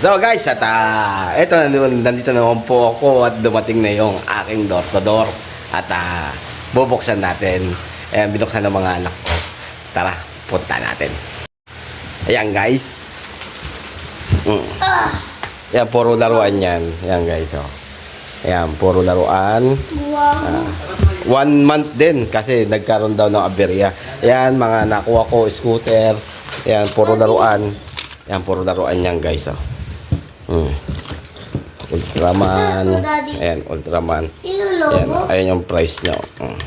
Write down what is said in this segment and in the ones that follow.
So guys, at ah, eto nandito naman po ako at dumating na yung aking door to door. At ah, bubuksan natin. Ayan, binuksan ng mga anak ko. Tara, punta natin. Ayan guys. Mm. Ayan, puro laruan yan. Ayan guys, oh. Ayan, puro laruan. Wow. Ah, one month din kasi nagkaroon daw ng aberya. Ayan, mga nakuha ko, scooter. Ayan, puro laruan. Ayan, puro laruan yan guys. Oh. Hmm. Ultraman. Ayan, Ultraman. Ayan, ayan yung price niya. Hmm.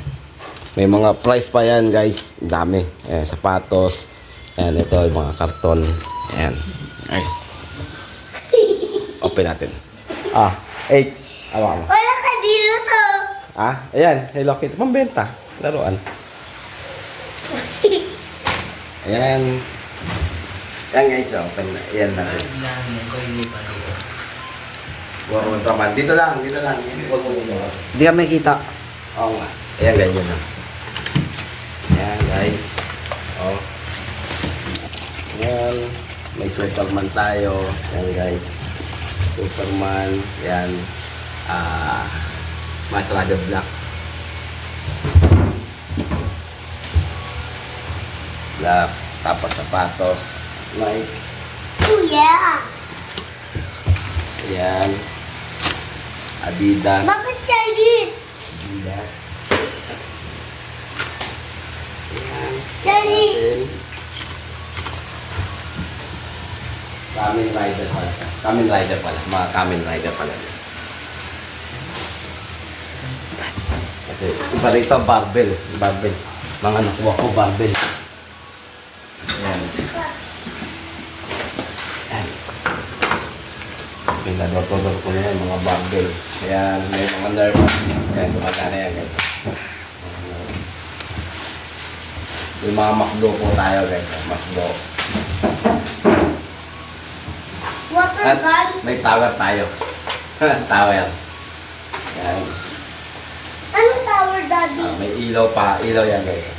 May mga price pa yan guys. Dami. Ayan, sapatos. Ayan, ito yung mga karton. Ayan. Ay. Open natin. Ah, 8. Awa mo. Wala ka dito to. Ah, ayan, Hello Kitty. Pambenta. Laruan. Ayan. Ayan guys, oh, open na. Ayan na. Puro Ultraman. Dito lang, dito lang. Huwag mo dito. Hindi ka makita. Oo nga. Ayan, ganyan na. Ayan, guys. Oh. Ayan. May Superman tayo. Ayan, guys. Superman. Ayan. Ah, Maserati Black. Black. Tapos sapatos. Nike. Oh yeah. Ayan. Adidas. Bakit Chinese? Adidas. Ayan. Chinese. Kamen rider pala. Kamen rider pala. Mga kamen rider pala. Kasi iba rito barbell. Barbell. Mga nakuha ko barbell. Ayan. Pinadotodor ko na yan, mga barbell. Ayan, may mga nerve. Ayan, gumagana yan guys. May mga makdo po tayo guys. Makdo. At may tower tayo. tower. Yan. Anong tower, Daddy? Ah, may ilaw pa. Ilaw yan guys.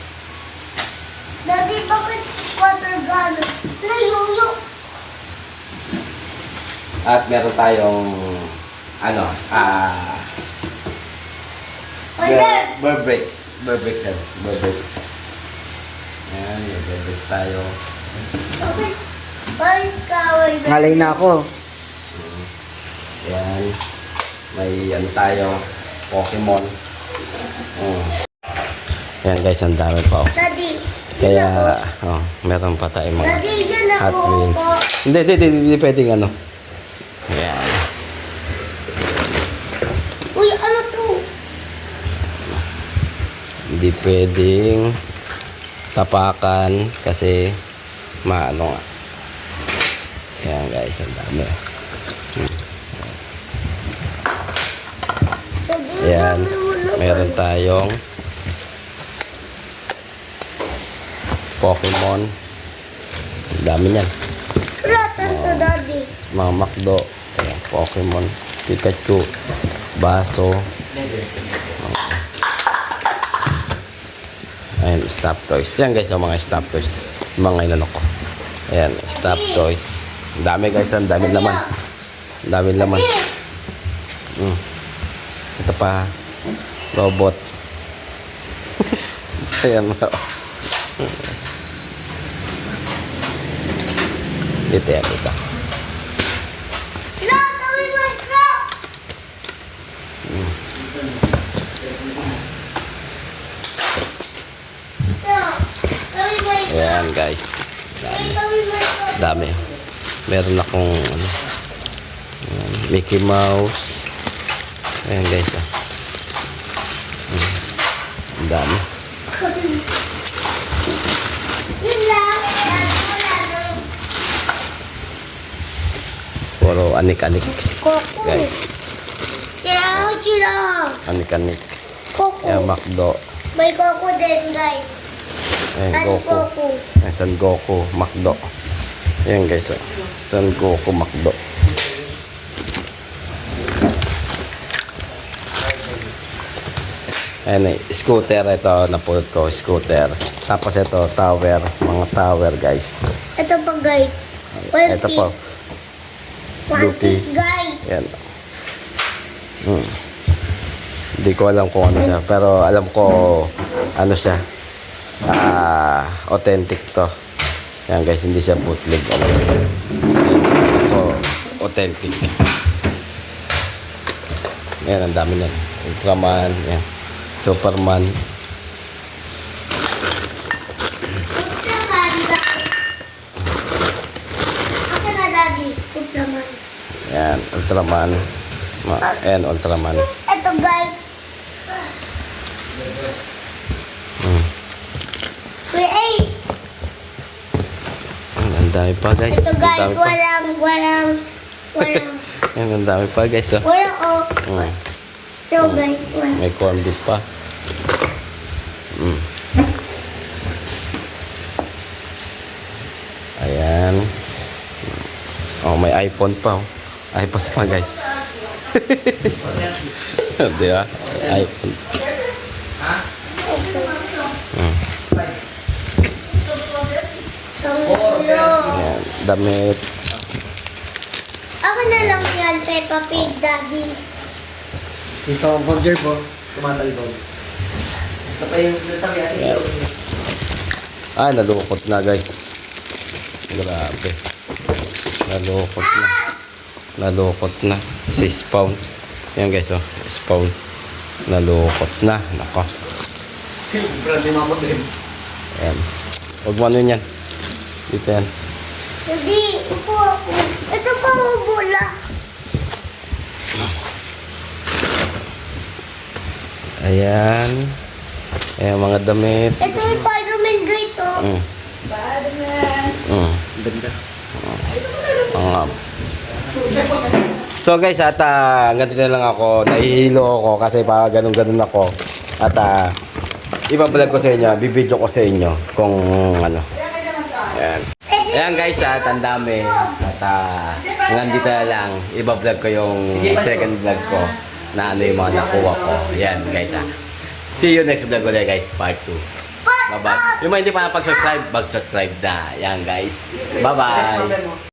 Daddy, bakit water gun? Nayuyo. At meron tayong ano, ah, Order. Burr brakes. Burr brakes yan. Burr brakes. Yan, may burr brakes tayo. Tower? Ngalay na ako. Yan. May ano tayo, Pokemon. Mm. Yan guys, ang dami pa. Daddy, Kaya, oh, meron pa tayong mga Daddy, dyan Hot. Wheels. Hindi, hindi, hindi, hindi pwedeng ano. Yan. Uy, ano to? Hindi pwedeng tapakan kasi maano nga. Yan guys, ang dami. Daddy, Yan. Meron tayong Pokemon. Ang dami niyan. Daddy. Mga Macdo. Ayan, Pokemon. Pikachu. Baso. Ayan, stop toys. Yan guys, ang mga stop toys. Mga inano ko. Ayan, stop toys. Dami guys, ang dami laman. Ang dami laman. Mm. Ito pa, robot. Ayan. Dito yan, dito. platan mo yung Minecraft. Ito, dami Minecraft. Ayan guys. Dami. Dami. Meron akong ano, Mickey Mouse. Ayan guys. Ah. Ang dami. Puro anik-anik. Guys. Kaya sila. Anik-anik. Coco. Ayan, Macdo. May Coco din, guys. Ayan, Goku. Ayan, San Goku. Macdo. Ayan guys. Ah. San Goku. Macdo. Ayan, eh, scooter ito, napulot ko, scooter. Tapos ito, tower, mga tower guys. Ito pa, guys. One Ito po. Lupi. One guy. Yan. Hmm. Hindi ko alam kung ano siya. Pero alam ko ano siya. Ah, authentic to. Yan guys, hindi siya bootleg. Ito, authentic. Yan, ang dami yan. Ultraman, yan. Superman. Ultraman. Yan, Ultraman. Ma yan, Ultraman. Ito, guys. Hmm. Create. Yan, Ang dami pa guys. Ito, guys. dami pa. Walang, walang, walang, Yan, ang dami pa guys. Oh. walang off. Hmm. Ito, guys. Walang. May corn beef pa. Mm. Ayan. Oh, may iPhone pa. Oh. iPhone pa, guys. Di ba? iPhone. Mm. Sanggulo. Ayan. Damit. Ako na lang yan, Peppa Pig, daddy. Yung sa Hong Kong po, tumatalbog. Ito pa yung sinasabi natin. Ah, nalukot na, guys. Grabe. Nalukot na. Nalukot na. Si Spawn. Yan, guys, oh. Spawn. Nalukot na. Nako. Grabe mga din. Ayan. Huwag mo ano yan. Dito yan. Hindi, upo ako. Ito pa ubula. Ayan. Ayan, mga damit. Ito yung Spider-Man guy to. Mm. Mm. Ganda. Mga... So guys, at uh, hanggang dito na lang ako. Nahihilo ako kasi pa ganun-ganun ako. At uh, ibablog ko sa inyo, bibidyo ko sa inyo kung ano. Ayan. Ayan guys, at ang dami. At uh, dito na lang, ibablog ko yung second vlog ko na ano yung mga nakuha ko. Ayan guys ah. See you next vlog ulit guys, part 2. Bye-bye. Yung mga hindi pa nakapag-subscribe, mag-subscribe na. Ayan guys. Bye-bye.